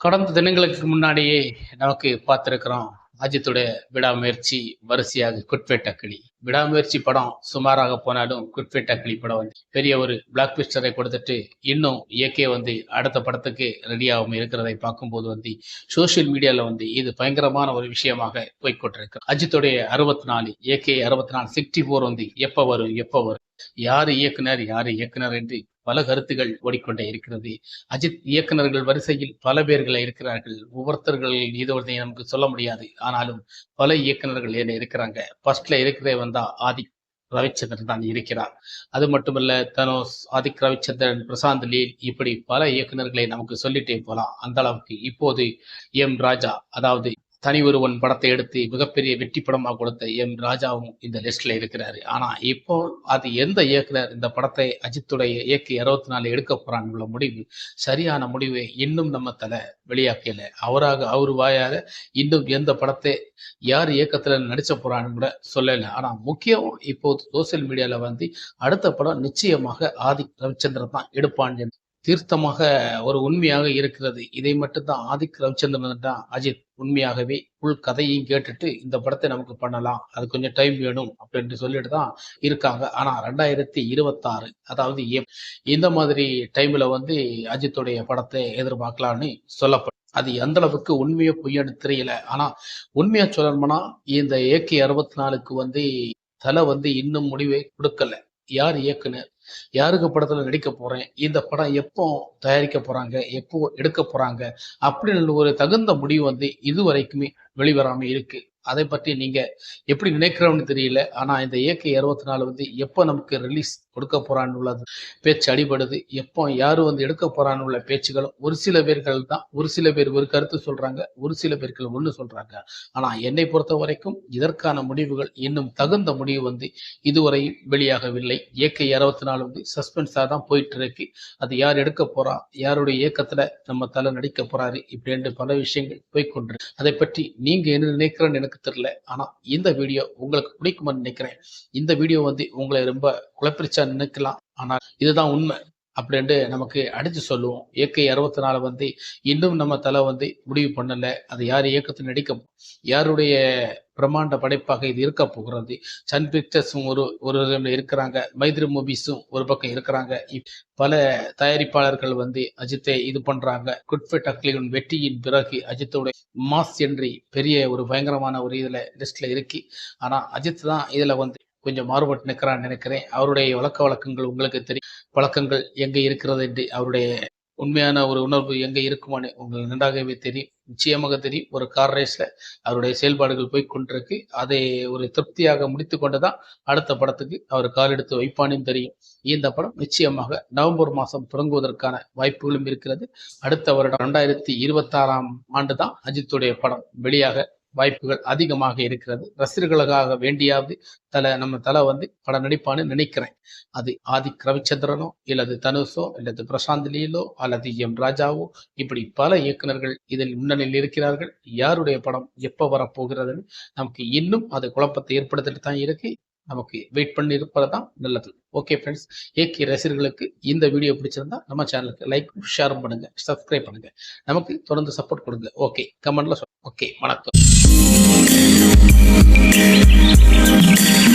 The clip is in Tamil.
கடந்த தினங்களுக்கு முன்னாடியே நமக்கு பார்த்திருக்கிறோம். அஜித்துடைய விடாமுயற்சி வரிசையாக குட்வேட் அக்கிளி விடாமுயற்சி படம் சுமாராக போனாலும் குட்வேட் அக்கிளி படம் வந்து பெரிய ஒரு பிளாக் பிஸ்டரை கொடுத்துட்டு இன்னும் இயக்கே வந்து அடுத்த படத்துக்கு ரெடியாகவும் இருக்கிறதை பார்க்கும்போது வந்து சோசியல் மீடியாவில் வந்து இது பயங்கரமான ஒரு விஷயமாக போய்கொண்டிருக்கு அஜித்துடைய அறுபத்தி நாலு ஏகே அறுபத்தி நாலு சிக்ஸ்டி ஃபோர் வந்து எப்போ வரும் எப்போ வரும்? யார் இயக்குனர் யார் இயக்குனர் என்று பல கருத்துகள் ஓடிக்கொண்டே இருக்கிறது. அஜித் இயக்குனர்கள் வரிசையில் பல பேர்கள் இருக்கிறார்கள். ஒவ்வொருத்தர்கள் இதுவரை நமக்கு சொல்ல முடியாது. ஆனாலும் பல இயக்குனர்கள் என்ன இருக்கிறாங்க. ஃபர்ஸ்ட்ல இருக்கிற வந்தா ஆதி ரவிச்சந்திரன் தான் இருக்கிறார் அது மட்டுமல்ல தனோஸ் ஆதிக் ரவிச்சந்திரன் பிரசாந்த் லீல் இப்படி பல இயக்குனர்களை நமக்கு சொல்லிட்டே போலாம். அந்த அளவுக்கு இப்போது எம் ராஜா அதாவது தனி ஒருவன் படத்தை எடுத்து மிகப்பெரிய வெற்றி படமாக கொடுத்த எம் ராஜாவும் இந்த லிஸ்ட்ல இருக்கிறாரு. ஆனா இப்போ அது எந்த இயக்குனர் இந்த படத்தை அஜித்துடைய இயக்கி இருபத்தி நாலு எடுக்க போறான் உள்ள முடிவு சரியான முடிவை இன்னும் நம்ம தலை வெளியாக்கல. அவராக அவர் வாயாக இன்னும் எந்த படத்தை யார் இயக்கத்துல நடிச்ச போறான்னு கூட சொல்லல. ஆனா முக்கியம் இப்போது சோசியல் மீடியால வந்து அடுத்த படம் நிச்சயமாக ஆதி ரவிச்சந்திரன் தான் எடுப்பான் என்று தீர்த்தமாக ஒரு உண்மையாக இருக்கிறது. இதை மட்டும்தான் ஆதிக் ரவிச்சந்திரன் தான். அஜித் உண்மையாகவே உள் கதையும் கேட்டுட்டு இந்த படத்தை நமக்கு பண்ணலாம். அது கொஞ்சம் டைம் வேணும் அப்படின்ட்டு சொல்லிட்டு தான் இருக்காங்க. ஆனால் ரெண்டாயிரத்தி இருபத்தாறு அதாவது இந்த மாதிரி டைம்ல வந்து அஜித்துடைய படத்தை எதிர்பார்க்கலாம்னு சொல்லப்படும் அது எந்த அளவுக்கு உண்மையோ பொய்யான்னு தெரியல. ஆனால் உண்மையா சொல்லணும்னா இந்த ஏகே அறுபத்தி நாலுக்கு வந்து தலை வந்து இன்னும் முடிவை கொடுக்கல. யார் இயக்குனர்? யாருக்கு படத்துல நடிக்க போறேன்? இந்த படம் எப்போ தயாரிக்க போறாங்க? எப்போ எடுக்க போறாங்க? அப்படின்னு ஒரு தகுந்த முடிவு வந்து இது வரைக்குமே வெளிவராம இருக்கு. அதை பற்றி நீங்க எப்படி நினைக்கிறோம்னு தெரியல. ஆனா இந்த இயற்கை அறுபத்தி நாலு வந்து எப்போ நமக்கு ரிலீஸ் கொடுக்க போறான்னு உள்ளது பேச்சு அடிபடுது. எப்போ யாரு வந்து எடுக்க போறான்னு உள்ள பேச்சுகளும் ஒரு சில பேர்கள் தான். ஒரு சில பேர் ஒரு கருத்து சொல்றாங்க ஒரு சில பேர்கள் ஒன்று சொல்றாங்க. ஆனா என்னை பொறுத்த வரைக்கும் இதற்கான முடிவுகள் இன்னும் தகுந்த முடிவு வந்து இதுவரையும் வெளியாகவில்லை. இயற்கை அறுபத்தி நாலு வந்து சஸ்பென்ஸாக தான் போயிட்டு இருக்கு அது யார் எடுக்க போறா? யாருடைய இயக்கத்துல நம்ம தலை நடிக்க போறாரு? இப்படின்னு பல விஷயங்கள் போய்கொண்டு அதை பற்றி நீங்க என்ன நினைக்கிறேன்னு எனக்கு தெரியல. ஆனா இந்த வீடியோ உங்களுக்கு பிடிக்கும்னு நினைக்கிறேன். இந்த வீடியோ வந்து உங்களை ரொம்ப குழப்பிரிச்சா நினைக்கலாம். ஆனால் இதுதான் உண்மை அப்படின்ட்டு நமக்கு அடிச்சு சொல்லுவோம். இயற்கை அறுபத்தி நாலு வந்து இன்னும் நம்ம தலை வந்து முடிவு பண்ணல. அது யார் இயக்கத்தில் நடிக்க யாருடைய பிரம்மாண்ட படைப்பாக இது இருக்க போகிறது? சன் பிக்சர்ஸும் ஒரு ஒரு இருக்கிறாங்க. மைத்ரி மூவிஸும் ஒரு பக்கம் இருக்கிறாங்க. பல தயாரிப்பாளர்கள் வந்து அஜித்தை இது பண்றாங்க. குட்ஃபிட் அக்லியின் வெற்றியின் பிறகு அஜித்தோட மாஸ் என்று பெரிய ஒரு பயங்கரமான ஒரு இதுல லிஸ்ட்ல இருக்கு. ஆனா அஜித் தான் இதுல வந்து கொஞ்சம் மாறுபட்டு நிற்கிறான்னு நினைக்கிறேன். அவருடைய வழக்க வழக்கங்கள் உங்களுக்கு தெரியும் பழக்கங்கள் எங்கே இருக்கிறது என்று அவருடைய உண்மையான ஒரு உணர்வு எங்கே இருக்குமான்னு உங்களுக்கு நன்றாகவே தெரியும். நிச்சயமாக தெரியும். ஒரு கார் ரேஸில் அவருடைய செயல்பாடுகள் போய் கொண்டிருக்கு அதை ஒரு திருப்தியாக முடித்து கொண்டுதான் அடுத்த படத்துக்கு அவர் கால் எடுத்து வைப்பானும் தெரியும். இந்த படம் நிச்சயமாக நவம்பர் மாதம் தொடங்குவதற்கான வாய்ப்புகளும் இருக்கிறது. அடுத்த வருடம் ரெண்டாயிரத்தி இருபத்தாறாம் ஆண்டு தான் அஜித்துடைய படம் வெளியாக வாய்ப்புகள் அதிகமாக இருக்கிறது. ரசிகர்களுக்காக வேண்டியாவது தலை நம்ம தலை வந்து படம் நடிப்பான்னு நினைக்கிறேன். அது ஆதிக் ரவிச்சந்திரனோ இல்லது தனுஷோ அல்லது பிரசாந்த் லீலோ அல்லது எம் ராஜாவோ இப்படி பல இயக்குநர்கள் இதில் முன்னணியில் இருக்கிறார்கள். யாருடைய படம் எப்போ வரப்போகிறதுன்னு நமக்கு இன்னும் அது குழப்பத்தை ஏற்படுத்திட்டு தான் இருக்கு. நமக்கு வெயிட் பண்ணி இருப்பது தான் நல்லது. ஓகே ஃப்ரெண்ட்ஸ் ஏகே ரசிகர்களுக்கு இந்த வீடியோ பிடிச்சிருந்தா நம்ம சேனலுக்கு லைக் ஷேர் பண்ணுங்க சப்ஸ்கிரைப் பண்ணுங்க. நமக்கு தொடர்ந்து சப்போர்ட் கொடுங்க. ஓகே கமெண்ட்ல ஓகே வணக்கம். Thank you.